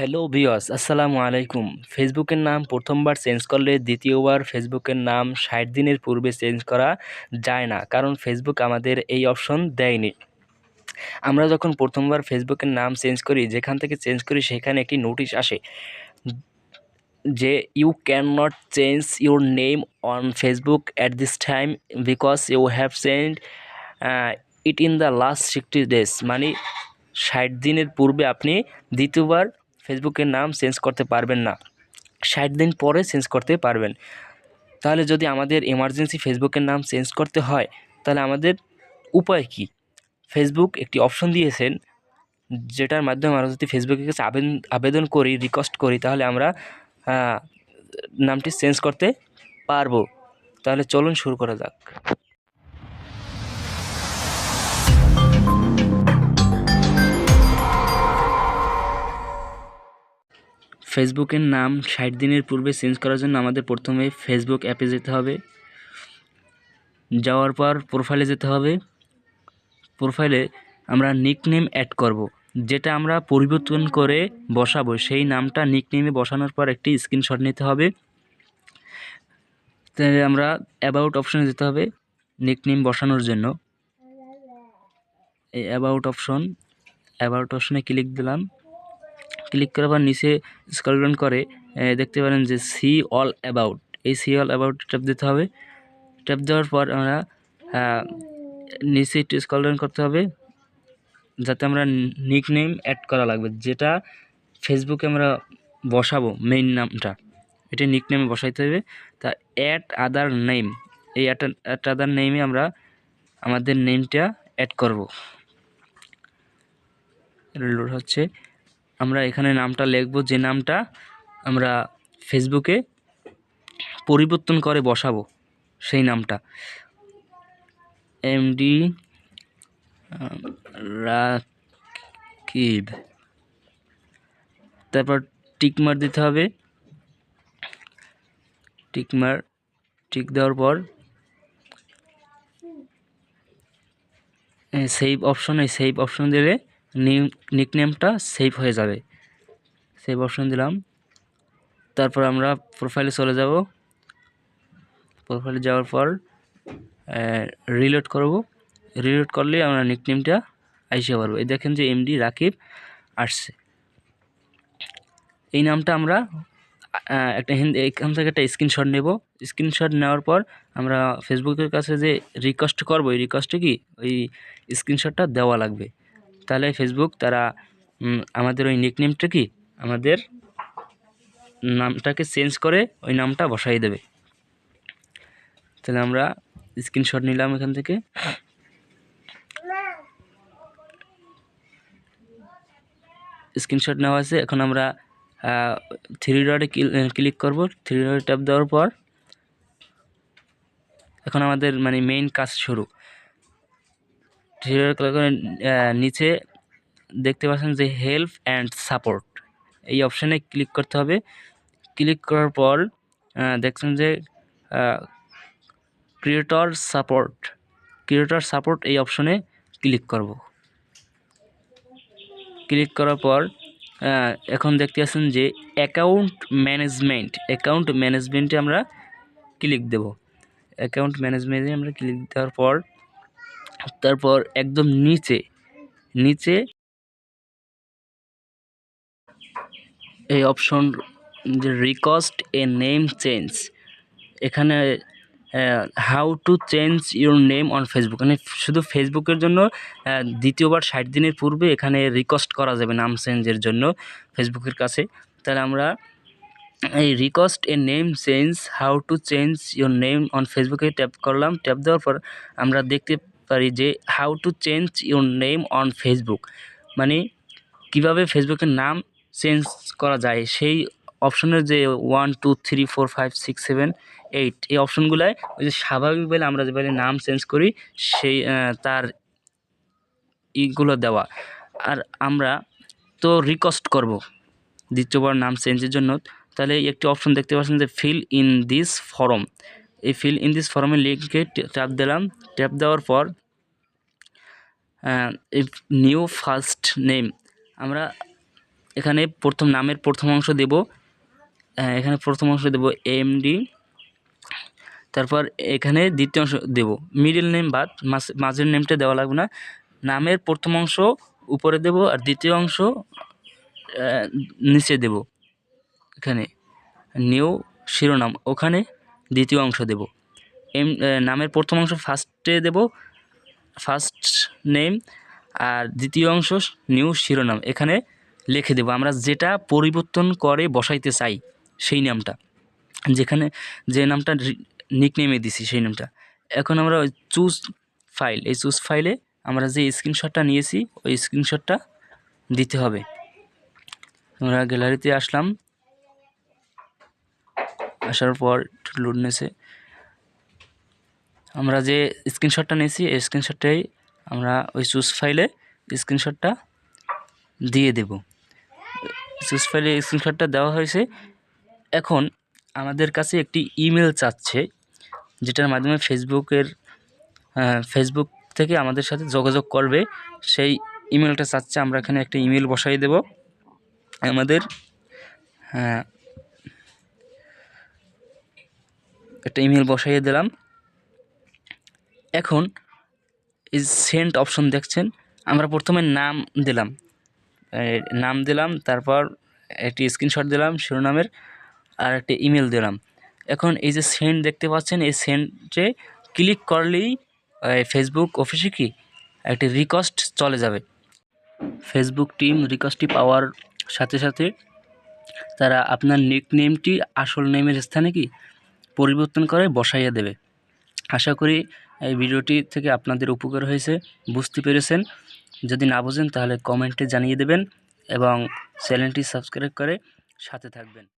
Hello ভিওস আসসালামু আলাইকুম। ফেসবুকের নাম প্রথমবার চেঞ্জ করলে দ্বিতীয়বার ফেসবুকের নাম ষাট দিনের পূর্বে চেঞ্জ করা যায় না, কারণ ফেসবুক আমাদের এই অপশন দেয়নি। আমরা যখন প্রথমবার ফেসবুকের নাম চেঞ্জ করি, যেখান থেকে চেঞ্জ করি, সেখানে একটি নোটিশ আসে যে you can not change your name on Facebook at this time because you have change it in the last sixty days মানে ষাট দিনের পূর্বে আপনি দ্বিতীয়বার ফেসবুকের নাম চেঞ্জ করতে পারবেন না। ষাট দিন পরে চেঞ্জ করতে পারবেন। তাহলে যদি আমাদের এমার্জেন্সি ফেসবুকের নাম চেঞ্জ করতে হয়, তাহলে আমাদের উপায় কী? ফেসবুক একটি অপশন দিয়েছেন, যেটার মাধ্যমে আমরা যদি ফেসবুকের কাছে আবেদন আবেদন করি রিকোয়েস্ট করি, তাহলে আমরা নামটি চেঞ্জ করতে পারব। তাহলে চলুন শুরু করা যাক। ফেসবুকের নাম ষাট দিনের পূর্বে চেঞ্জ করার জন্য আমাদের প্রথমে ফেসবুক অ্যাপে যেতে হবে। যাওয়ার পর প্রোফাইলে যেতে হবে। প্রোফাইলে আমরা নিকনেম অ্যাড করব। যেটা আমরা পরিবর্তন করে বসাবো। সেই নামটা নিকনেমে বসানোর পর একটি স্ক্রিনশট নিতে হবে। তাহলে আমরা অ্যাবাউট অপশনে যেতে হবে নিকনেম বসানোর জন্য। এই অ্যাবাউট অপশন অ্যাবাউট অপশনে ক্লিক দিলাম। ক্লিক করার পর নিচে স্ক্রল ডাউন করে দেখতে পারেন যে সি অল অ্যাবাউট এই সি অল অ্যাবাউট ট্যাপ দিতে হবে। ট্যাপ দেওয়ার পর আমরা আহ, নিচে একটু স্ক্রল ডাউন করতে হবে। যাতে আমরা নিক নেম অ্যাড করা লাগবে। যেটা ফেসবুকে আমরা বসাবো মেইন নামটা। এটা নিক নেমে বসাইতে হবে। তা অ্যাড আদার নেম এই অ্যাড অ্যাড আদার নেমে আমরা আমাদের নেমটা অ্যাড করব। লোড হচ্ছে। আমরা এখানে নামটা লিখব, যে নামটা আমরা ফেসবুকে পরিবর্তন করে বসাবো, সেই নামটা। এমডি রাকিব। তারপর টিকমার দিতে হবে। টিকমার, টিক দেওয়ার পর সেভ অপশন সেভ অপশন দিলে নিকনেমটা সেভ হয়ে যাবে। সেভ অপশন দিলাম। তারপর আমরা প্রোফাইলে চলে যাব। প্রোফাইলে যাওয়ার পর রিলোড করব। রিলোড করলে আমরা নিকনেমটা আইসে পারব এই দেখেন যে এমডি রাকিব আসছে। এই নামটা আমরা একটা এখান থেকে একটা স্ক্রিনশট নেব। স্ক্রিনশট নেওয়ার পর আমরা ফেসবুকের কাছে যে রিকোয়েস্ট করব, এই রিকোয়েস্টে কি? ওই স্ক্রিনশটটা দেওয়া লাগবে। তাহলে ফেসবুক তারা আমাদের ওই নিকনেমটা কি? আমাদের নামটাকে চেঞ্জ করে ওই নামটা বসাই দেবে। তাহলে আমরা স্ক্রিনশট নিলাম এখান থেকে। স্ক্রিনশট নেওয়া আছে। এখন আমরা থ্রি ডটে ক্লিক করব। থ্রি ডটে ট্যাপ দেওয়ার পর, এখন আমাদের মানে মেইন কাজ শুরু। থ্রি ডটে ক্লিক করে নিচে দেখতে পাচ্ছেন যে হেল্প অ্যান্ড সাপোর্ট এই অপশানে ক্লিক করতে হবে। ক্লিক করার পর দেখছেন যে ক্রিয়েটর সাপোর্ট ক্রিয়েটর সাপোর্ট এই অপশনে ক্লিক করব। ক্লিক করার পর এখন দেখতে পাচ্ছেন যে অ্যাকাউন্ট ম্যানেজমেন্ট অ্যাকাউন্ট ম্যানেজমেন্টে আমরা ক্লিক দেব। অ্যাকাউন্ট ম্যানেজমেন্টে আমরা ক্লিক দেওয়ার পর তারপর একদম নিচে নিচে এই অপশন যে রিকোয়েস্ট এ নেম চেঞ্জ এখানে how to change your name on Facebook মানে শুধু ফেসবুকের জন্য দ্বিতীয়বার ষাট দিনের পূর্বে এখানে রিকোয়েস্ট করা যাবে নাম চেঞ্জের জন্য ফেসবুকের কাছে। তাহলে আমরা এই request a name change how to change your name on ফেসবুকে ট্যাপ করলাম। ট্যাপ দেওয়ার পর আমরা দেখতে পারি যে how to change your name on Facebook মানে কীভাবে ফেসবুকের নাম চেঞ্জ করা যায়, সেই অপশনের যে one two three four five six seven eight এই অপশনগুলায় ওই যে স্বাভাবিকভাবে আমরা যেভাবে নাম চেঞ্জ করি, সেই তার ইগুলো দেওয়া। আর আমরা তো রিকোয়েস্ট করব দ্বিতীয়বার নাম চেঞ্জের জন্য, তাহলে একটি অপশন দেখতে পাচ্ছেন যে ফিল ইন দিস ফর্ম এই ফিল ইন দিস ফর্মের লিঙ্কে ট্যাপ দিলাম। ট্যাপ দেওয়ার পর নিউ ফার্স্ট নেম আমরা এখানে প্রথম নামের প্রথম অংশ দেব। এখানে প্রথম অংশ দেব এমডি তারপর এখানে দ্বিতীয় অংশ দেব। মিডিল নেম বাদ, মাঝ- মাঝের নেমটা দেওয়া লাগবে না। নামের প্রথম অংশ উপরে দেব আর দ্বিতীয় অংশ নিচে দেব। এখানে নিউ শিরোনাম। ওখানে দ্বিতীয় অংশ দেব। এম নামের প্রথম অংশ ফার্স্টে দেব ফার্স্ট নেম আর দ্বিতীয় অংশ নিউ শিরোনাম। এখানে লিখে দেব, আমরা যেটা পরিবর্তন করে বসাইতে চাই, সেই নামটা। যেখানে যে নামটা নিকনেমে দিছি, সেই নামটা। এখন আমরা ওই চুজ ফাইল এই চুজ ফাইলে আমরা যে স্ক্রিনশটটা নিয়েছি, ওই স্ক্রিনশটটা দিতে হবে। আমরা গ্যালারিতে আসলাম। আসার পর একটু লোড নেছে আমরা যে স্ক্রিনশটটা নিয়েছি, এই স্ক্রিনশটটাই আমরা ওই চুজ ফাইলে স্ক্রিনশটটা দিয়ে দেব। চুজ ফাইলে স্ক্রিনশটটা দেওয়া হয়েছে। এখন আমাদের কাছে একটি ইমেল চাচ্ছে, যেটার মাধ্যমে ফেসবুকের ফেসবুক থেকে আমাদের সাথে যোগাযোগ করবে। সেই ইমেলটা চাচ্ছে, আমরা এখানে একটা ইমেল বসাই দেব। আমাদের হ্যাঁ একটা ইমেল বসাইয়ে দিলাম। এখন এই সেন্ট অপশন দেখছেন, আমরা প্রথমে নাম দিলাম। নাম দিলাম, তারপর একটি স্ক্রিনশট দিলাম, শিরোনামের আর একটা ইমেল দিলাম। এখন এই যে সেন্ড দেখতে পাচ্ছেন, এই সেন্ডে ক্লিক করলেই ফেসবুক অফিসে কি একটি রিকোয়েস্ট চলে যাবে। ফেসবুক টিম রিকোয়েস্টটি পাওয়ার সাথে সাথে তারা আপনার নিক নেমটি আসল নেমের স্থানে কি পরিবর্তন করে বসাইয়া দেবে। আশা করি এই ভিডিওটি থেকে আপনাদের উপকার হয়েছে। বুঝতে পেরেছেন? যদি না বোঝেন, তাহলে কমেন্টে জানিয়ে দেবেন এবং চ্যানেলটি সাবস্ক্রাইব করে সাথে থাকবেন।